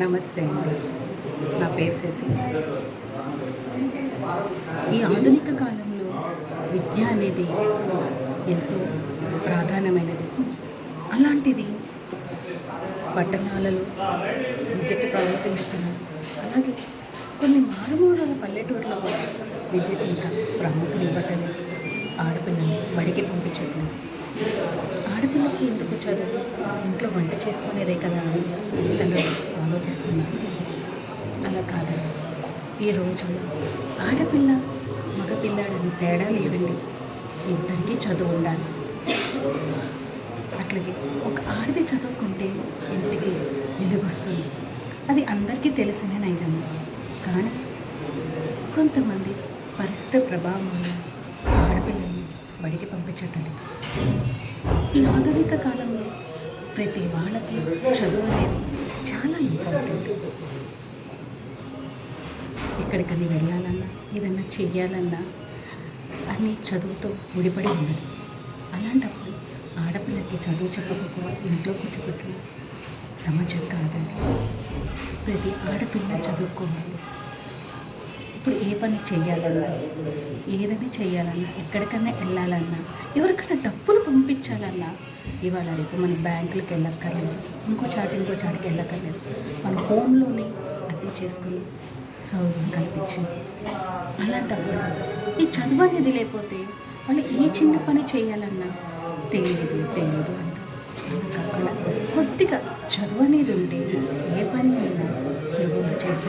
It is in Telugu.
నమస్తే అండి. నా పేరు శశి. ఈ ఆధునిక కాలంలో విద్య అనేది ఎంతో ప్రాధాన్యమైనది. అలాంటిది పట్టణాలలో విద్యకి ప్రాముఖ్యత ఇస్తున్నారు. అలాగే కొన్ని మారుమూల పల్లెటూరులో కూడా విద్యకి ఇంకా ప్రాముఖ్యత ఇవ్వటలేదు ఆడపిల్లని బడికి పంపించట్లేదు ఆడపిల్లకి ఎందుకు చదువు? వంట చేసుకునేదే కదా అని తను ఆలోచిస్తున్నారు అలా కాదండి ఈ రోజుల్లో ఆడపిల్ల మగపిల్లాడని తేడా లేదండి. ఇద్దరికీ చదువు ఉండాలి. అట్లాగే ఒక ఆడది చదువుకుంటే ఇంటికి వెలుగొస్తుంది. అది అందరికీ తెలిసిన నైజమే కానీ కొంతమంది పరిస్థితి ప్రభావం వల్ల ఆడపిల్లల్ని బడికి పంపించటం ఈ ఆధునిక కాలంలో ప్రతి వాళ్ళకి చదువు అనేది చాలా ఇంపార్టెంట్ ఎక్కడికని వెళ్ళాలన్నా ఏదన్నా చెయ్యాలన్నా అన్నీ చదువుతో ముడిపడి ఉన్నది అలాంటప్పుడు ఆడపిల్లకి చదువు చెప్పకపోవడం ఇంట్లో కూర్చోబెట్టడం సమాజం కాదండి. ప్రతి ఆడపిల్ల చదువుకోవాలి. ఇప్పుడు ఏ పని చేయాలన్నా ఏదని చేయాలన్నా ఎక్కడికన్నా వెళ్ళాలన్నా ఎవరికైనా డబ్బులు పంపించాలన్నా ఇవాళ రేపు మన బ్యాంకులకు వెళ్ళక్కర్లేదు ఇంకో చాటు ఇంకో చాటుకి వెళ్ళక్కర్లేదు. మన హోమ్లోనే అన్నీ చేసుకుని సౌకర్యం కల్పించింది అలాంటప్పుడు ఈ చదువు అనేది లేకపోతే వాళ్ళు ఏ చిన్న పని చేయాలన్నా తెలియదు తెలియదు అంటారు అలా కాకుండా కొద్దిగా చదువు అనేది ఉంటే ఏ పని అయినా సులభంగా చేసి